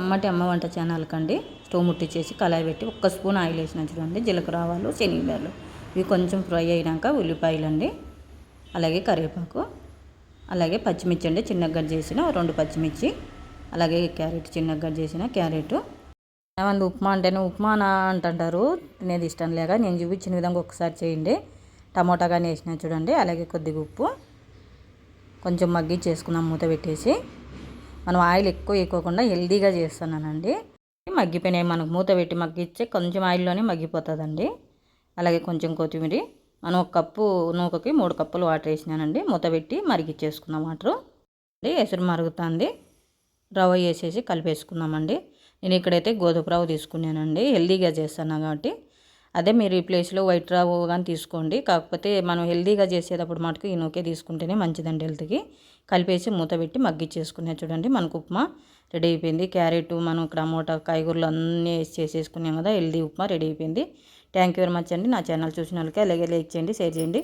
అమ్మటి అమ్మ వంట ఛానల్ కండి స్టవ్ ముట్టించేసి కళాయి పెట్టి ఒక్క స్పూన్ ఆయిల్ వేసిన చూడండి జీలకర్ర ఆవాలు శనగలు ఇవి కొంచెం ఫ్రై అయినాక ఉల్లిపాయలు అండి అలాగే కరివేపాకు అలాగే పచ్చిమిర్చి అండి. చిన్నగా కట్ చేసిన రెండు పచ్చిమిర్చి అలాగే క్యారెట్ చిన్నగా కట్ చేసిన క్యారెట్. ఏమంది ఉప్మా అంటేనే ఉప్మా నా అంటుంటారు. తినేది ఇష్టం లేక నేను చూపించిన విధంగా ఒకసారి చేయండి. టమోటా కానీ వేసిన చూడండి అలాగే కొద్దిగా ఉప్పు. కొంచెం మగ్గి చేసుకున్నాం మూత పెట్టేసి. మనం ఆయిల్ ఎక్కువ వేయకోకుండా హెల్దీగా చేస్తున్నానండి. మగ్గిపోయినాయి మనకు మూత పెట్టి మగ్గిచ్చే కొంచెం ఆయిల్లోనే మగ్గిపోతుందండి. అలాగే కొంచెం కొత్తిమీర మనం ఒక కప్పు నూకకి మూడు కప్పులు వాటర్ వేసినానండి. మూత పెట్టి మరిగిచ్చేసుకున్నాం వాటర్. ఎసురు మరుగుతుంది. రవ్వ వేసేసి కలిపేసుకుందామండి. నేను ఇక్కడైతే గోధుమ రవ్వ తీసుకున్నానండి. హెల్దీగా చేస్తాను కాబట్టి. అదే మీరు ఈ ప్లేస్లో వైట్ రావు కానీ తీసుకోండి. కాకపోతే మనం హెల్దీగా చేసేటప్పుడు మటుకు ఈ నూకే తీసుకుంటేనే మంచిదండి హెల్త్కి. కలిపేసి మూత పెట్టి మగ్గిచ్చేసుకునే చూడండి. మనకు ఉప్మా రెడీ అయిపోయింది. క్యారెట్ మనం టమోటా కాయగూరలు అన్నీ వేసి చేసేసుకున్నాం కదా హెల్దీ ఉప్మా రెడీ అయిపోయింది. థ్యాంక్ యూ వెరీ మచ్ అండి. నా ఛానల్ చూసిన వాళ్ళకి అలాగే లైక్ చేయండి షేర్ చేయండి.